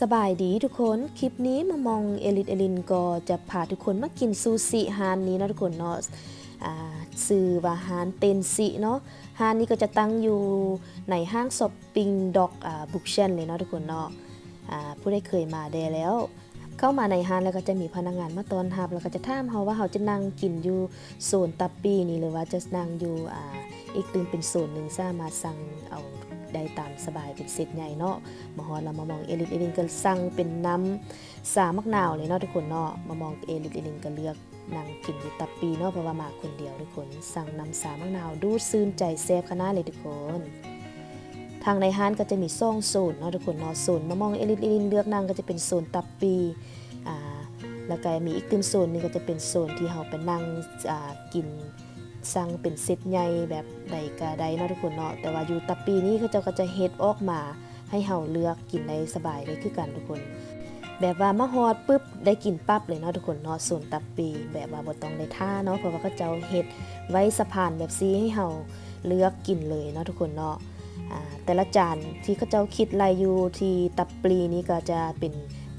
สบายดีทุกคน คลิปนี้มามองเอลิทเอลินก็จะพาทุกคนมากินซูชิฮานนี้นะทุกคนเนาะซื้อว่าฮานเตนซิเนาะฮานนี้ก็จะตั้งอยู่ในห้างช้อปปิ้งดอกอ่าบุกเชนเลยเนาะทุกคนเนาะผู้ได้เคยมาแดแล้ว เข้ามาในห้างแล้วก็จะมีพนักงานมาต้อนรับ แล้วก็จะถามเขาว่าเขาจะนั่งกินอยู่โซนตับปีนี่หรือว่าจะนั่งอยู่อีกตึงเป็นโซนหนึ่งสามารถสั่งเอา ได้ตามสบายเป็นเซตใหญ่เนาะมาฮอดเรามามองเอลิทเอลินก็สั่งเป็นน้ำสามักนาวเลยเนาะทุกคนเนาะมามองเอลิทเอลินก็เลือกนั่งกินอยู่ตับปีเนาะเพราะว่ามาคนเดียวทุกคน สั่งน้ำสามักนาวดูซื่นใจแซ่บขนาดเลยทุกคนทางในห้านก็จะมีซ่องโซนเนาะทุกคนเนาะโซนมามองเอลิทเอลินเลือกนั่งก็จะเป็นโซนตับปีอ่าแล้วก็มีอีกตึมโซนหนึงก็จะเป็นโซนที่เราไปนั่งอ่ากิน สั่งเป็นเซตใหญ่แบบใดกะใดเนาะทุกคนเนาะแต่ว่าอยู่ตับปีนี้เขาเจ้าก็จะเฮ็ดออกมา ให้เฮาเลือกกินได้สบายเลยคือกันทุกคน แบบว่ามาฮอดปุ๊บได้กินปั๊บเลยเนาะทุกคนเนาะส่วนตับปี แบบว่าบ่ต้องได้ท่าเนาะเพราะว่าเขาเจ้าเฮ็ดไว้สะพานแบบซีให้เฮาเลือกกินเลยเนาะทุกคนเนาะแต่ละจานที่เขาเจ้าคิดรายอยู่ที่ตับปลีนี้ก็จะเป็น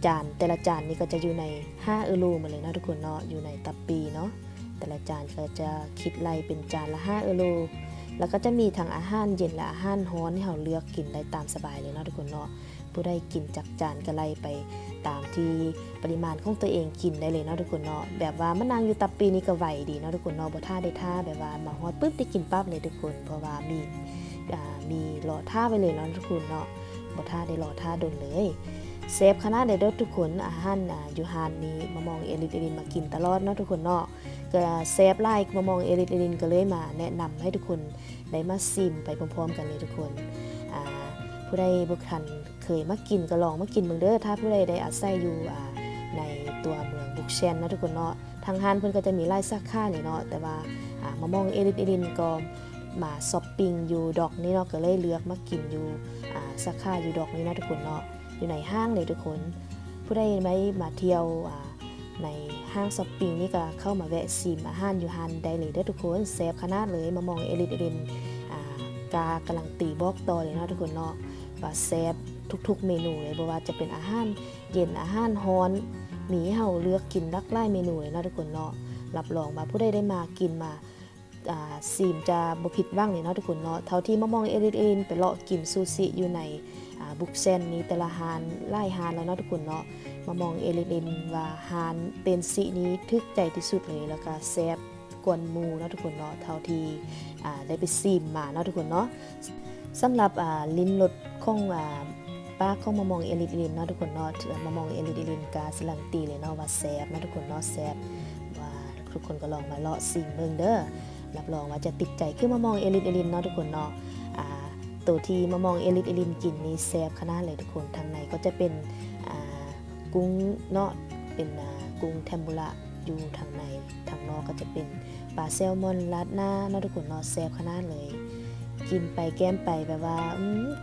จานแต่ละจานนี้ก็จะอยู่ใน5เออรูหมาเลยเนาะทุกคนเนาะอยู่ในตับปีเนาะ แต่ละจานก็จะคิดไล่เป็นจานละ 5 เอโล แล้วก็จะมีทั้งอาหารเย็นและอาหารร้อนให้เราเลือกกินได้ตามสบายเลยเนาะทุกคนเนาะผู้ได้กินจากจานก็ไล่ไปตามที่ปริมาณของตัวเองกินได้เลยเนาะทุกคนเนาะแบบว่ามันางอยู่ตับปีนี้ก็ไหวดีเนาะทุกคนเนาะบ่ท่าได้ท่าแบบว่ามาฮอดปุ๊บได้กินปั๊บเลยทุกคน เพราะว่ามีอ่ามีรอท่าไปเลยเนาะทุกคนเนาะบ่ท่าได้รอท่าดนเลยเซฟขนาดเด้ด้อทุกคนอาหารอ่าอยู่ฮานนี้มามองเอลิทเอลินมากินตลอดเนาะทุกคนเนาะ ก็เซฟไลค์มามองเอริทเอรินก็เลยมาแนะนำให้ทุกคนได้มาซิมไปพร้อมๆ กันเลยทุกคนผู้ใดบุคันเคยมากินก็ลองมากินเบิ่งเด้อถ้าผู้ใดได้อาศัยอยู่ในตัวเมืองบุกเชนนะทุกคนเนาะทางห้านเพิ่นก็จะมีไล่ซักค่าเลยเนาะแต่ว่ามามองเอริทเอรินก็มาช้อปปิ้งอยู่ดอกนี้เนาะก็เลยเลือกมากินอยู่อ่าซักค่าอยู่ดอกนี้นะทุกคนเนาะอยู่ในห้างเลยทุกคน ผู้ใดไม่มาเที่ยวอ่า ในห้างช้อปปิ้งนี่ก็เข้ามาแวะซิมอาหารอยู่ฮันได้เลยเด้อทุกคนแซ่บขนาดเลยมามองเอลิทเอลินอ่ากากำลังตีบอกต่อเลยนะทุกคนเนาะว่าแซ่บทุกๆ เมนูเลยบ่ว่าจะเป็นอาหารเย็นอาหารร้อนมีให้เฮาเลือกกินหลักหลายเมนูเลยนะทุกคนเนาะรับรองมาผู้ใดได้มากินมาอ่าซีมจะบ่ผิดหวังเลยเนาะทุกคนเนาะเท่าที่มามองเอลิทเอลินไปเลาะกินซูชิอยู่ในอ่าบุกเซนนี้แต่ละฮานไล่ฮานแล้วเนาะทุกคนเนาะ มามองเอลิลินว่าฮานเป็นสีนี้ทึกใจที่สุดเลยแล้วก็แซบกวนมูเนาะทุกคนเนาะเท่าที่อ่าได้ไปซีมมาเนาะทุกคนเนาะสำหรับอ่าลิ้นรสของอ่าป้าของมามองเอลิลินเนาะทุกคนเนาะมามองเอลิลินกาสลังตีเลยเนาะว่าแซบเนาะทุกคนเนาะแซบว่าทุกคนก็ลองมาเลาะซิมเบิ่งเด้อรับรองว่าจะติดใจขึ้นมามองเอลิลินเนาะทุกคนเนาะอ่าตัวที่มามองเอลิลินกินนี่แซบขนาดเลยทุกคนทางในก็จะเป็นอ่า กุ้งเนาะเป็นอ่ากุ้งเทมปุระอยู่ทางในทางนอกก็จะเป็นปลาแซลมอนราดหน้าเนาะทุกคนเนาะแซ่บขนาดเลย กินไปแก้มไปแบบว่า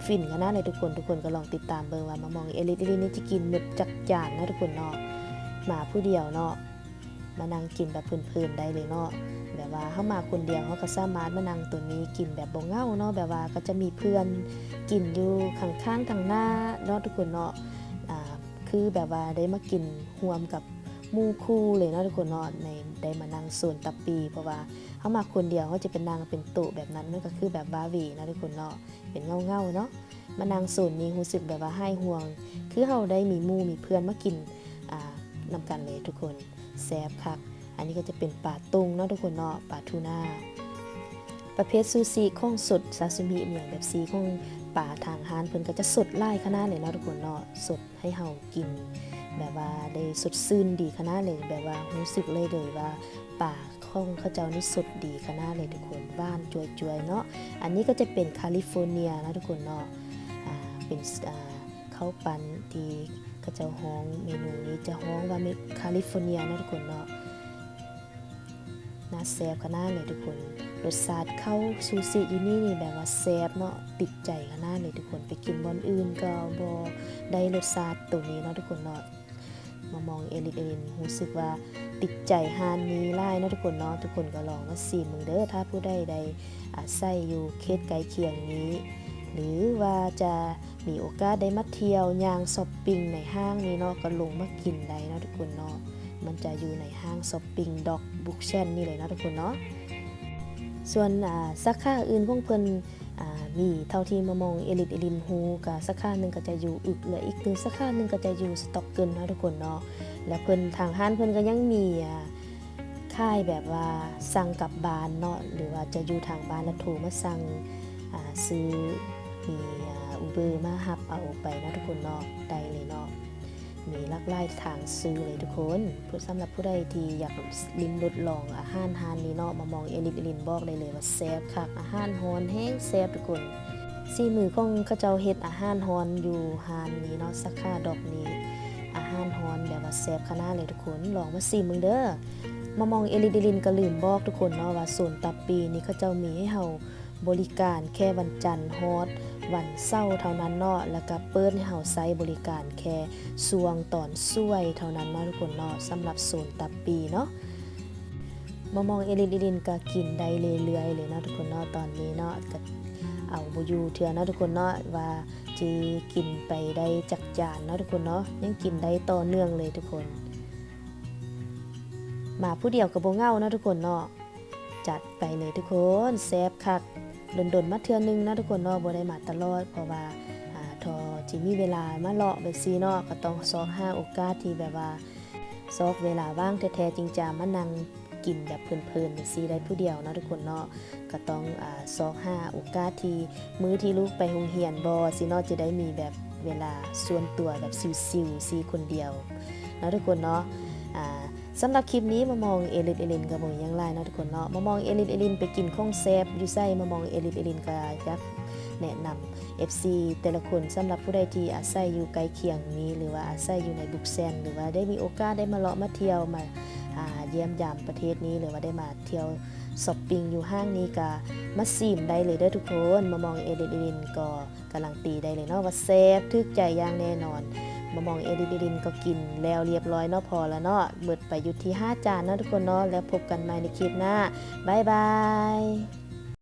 ฟินขนาดเลยทุกคนทุกคนก็ลองติดตามเบอร์ว่ามามองเอลิทเอลินี่จะกินหมดจักจานเนาะทุกคนเนาะมาผู้เดียวเนาะมานั่งกินแบบเพลินๆได้เลยเนาะแบบว่าเข้ามาคนเดียวเขาก็สามารถมานั่งตัวนี้กินแบบบ่เหงาเนาะแบบว่าก็จะมีเพื่อนกินอยู่ข้างๆทางหน้าเนาะทุกคนเนาะอ่า คือแบบว่าได้มากินรวมกับมู่คู่เลยเนาะทุกคนเนาะในได้มานั่งส่วนตับปี เพราะว่าเขามาคนเดียวเขาจะเป็นนางเป็นตุแบบนั้นมันก็คือแบบบาวีเนาะทุกคนเนาะเป็นเงาเงาเนาะมานั่งส่วนนี้รู้สึกแบบว่าให้ห่วง คือเขาได้มีมู่มีเพื่อนมากินอ่านำกันเลยทุกคนแซ่บคักอันนี้ก็จะเป็นปลาตุงเนาะทุกคนเนาะปลาทูน่าประเภทซูชิของสดซาซิมิเหมือนแบบซีของ ป่าทางฮานเพิ่นก็จะสดไล่ขนาดเลยเนาะทุกคนเนาะสดให้เฮากิน แบบว่าได้สดซื่นดีขนาดเลยแบบว่ารู้สึกเลยเลยว่าป่าข้องเขาเจ้านี่สดดีขนาดเลยทุกคนบ้านจวยๆเนาะอันนี้ก็จะเป็นแคลิฟอร์เนียนะทุกคนเนาะอ่าเป็นอ่าข้าวปั้นที่เขาเจ้าฮ้องเมนูนี้จะฮ้องว่าเมแคลิฟอร์เนียนะทุกคนเนาะ น่าแซ่บขนาดเลยทุกคน รสชาติเข้าซูชิอยู่นี่นี่แบบว่าแซ่บเนาะติดใจขนาดเลยทุกคนไปกินบอนอื่นก็บ่ได้รสชาติตัวนี้เนาะทุกคนเนาะมามองเอลิเอนรู้สึกว่าติดใจฮานนี้ไล่เนาะทุกคนเนาะทุกคนก็ลองมาซีมมึงเด้อถ้าผู้ใดใดอาศัยอยู่เขตไกลเคียงนี้ หรือว่าจะมีโอกาสได้มาเที่ยวยางช้อปปิ้งในห้างนี้เนาะก็ลงมากินได้เนาะทุกคนเนาะ มันจะอยู่ในห้างช้อปปิ้งด็อกบุ๊กเชนนี่เลยนะทุกคนเนาะส่วนสาขาอื่นของเพิ่นอ่ามีเท่าที่มามองเอลิทเอลินฮูกับสาขาหนึ่งก็จะอยู่อึกเหลืออีกหนึงสาขาหนึ่งก็จะอยู่สต็อกเกินนะทุกคนเนาะและเพิ่นทางห้านเพิ่นก็ยังมีค่ายแบบว่าสั่งกลับบ้านเนาะหรือว่าจะอยู่ทางบ้านแล้วโทรมาสั่งซื้อมีอูเบอร์มาหับเอาไปนะทุกคนเนาะได้เลยเนาะ มีหลากหลายทางซื้อเลยทุกคนเพื่อสำหรับผู้ใดที่อยากลิ้มรสลองอาหารฮานนี้เนาะมามองเอลิทเอลินบอกได้เลยว่าแซ่บคักอาหารฮอนแห้งแซ่บทุกคนซีมือของเขาเจ้าเฮ็ดอาหารฮอนอยู่ฮานนี้เนาะสักค่าดอกนี้ อาหารฮอนแบบว่าแซ่บขนาดเลยทุกคนลองมาซิมมึงเด้อมามองเอลิดิลินก็ลืมบอกทุกคนเนาะว่าศูนตับปีนี่เขาเจ้ามีให้เฮาบริการแค่วันจันทร์ฮอด วันเสาร์เท่านั้นเนาะแล้วก็เปิดให้เฮาใช้บริการแค่สวงตอนช่วยเท่านั้นเนาะทุกคนเนาะสำหรับศูนตับปีเนาะมามองเอลิดิลินก็กินได้เรื่อยๆเลยเนาะทุกคนเนาะตอนนี้เนาะก็เอาบ่อยู่เทื่อเนาะทุกคนเนาะว่าจะกินไปได้จักจานเนาะทุกคนเนาะยังกินได้ต่อเนื่องเลยทุกคนมาผู้เดียวกับโบเงาเนาะทุกคนเนาะจัดไปเลยทุกคนแซบคัก ดนๆมาเทื่อนึงนะทุกคนเนาะบ่ได้มาตลอดเพราะว่าอ่าทอจิมีเวลามาเลาะแบบซีเนาะก็ต้องซอกหาโอกาสที่แบบว่าซอกเวลาว่างแท้ๆจริงจังมานั่งกินแบบเพลินๆแบบซีได้ผู้เดียวนะทุกคนเนาะก็ต้องอ่าซอกหาโอกาสที่มื้อที่ลูกไปโรงเรียนบ่สิเนาะจะได้มีแบบเวลาส่วนตัวแบบซิวๆซีคนเดียวนะทุกคนเนาะ สำหรับคลิปนี้มามองเอลิทเอลินกับมองยังไรเนาะทุกคนเนาะมามองเอลิทเอลินไปกินข้องแซบอยู่ไส้มามองเอลิทเอลินก็อยากแนะนำ FC แต่ละคนสำหรับผู้ใดที่อาศัยอยู่ใกล้เคียงนี้ หรือว่าอาศัยอยู่ในบุกแซนหรือว่าได้มีโอกาสได้มาเลาะมาเที่ยวมาเยี่ยมยามประเทศนี้หรือว่าได้มาเที่ยวช้อปปิ้งอยู่ห้างนี้ก็มาซีมได้เลยเด้อทุกคนมามองเอลิทเอลินก็การันตีได้เลยเนาะว่าแซ่บทึกใจอย่างแน่นอน มามองเอดิดินก็กินแล้วเรียบร้อยเนาะพอแล้วเนาะเบิดไปอยู่ที่ 5 จานเนาะทุกคนเนาะแล้วพบกันใหม่ในคลิปหน้าบ๊ายบาย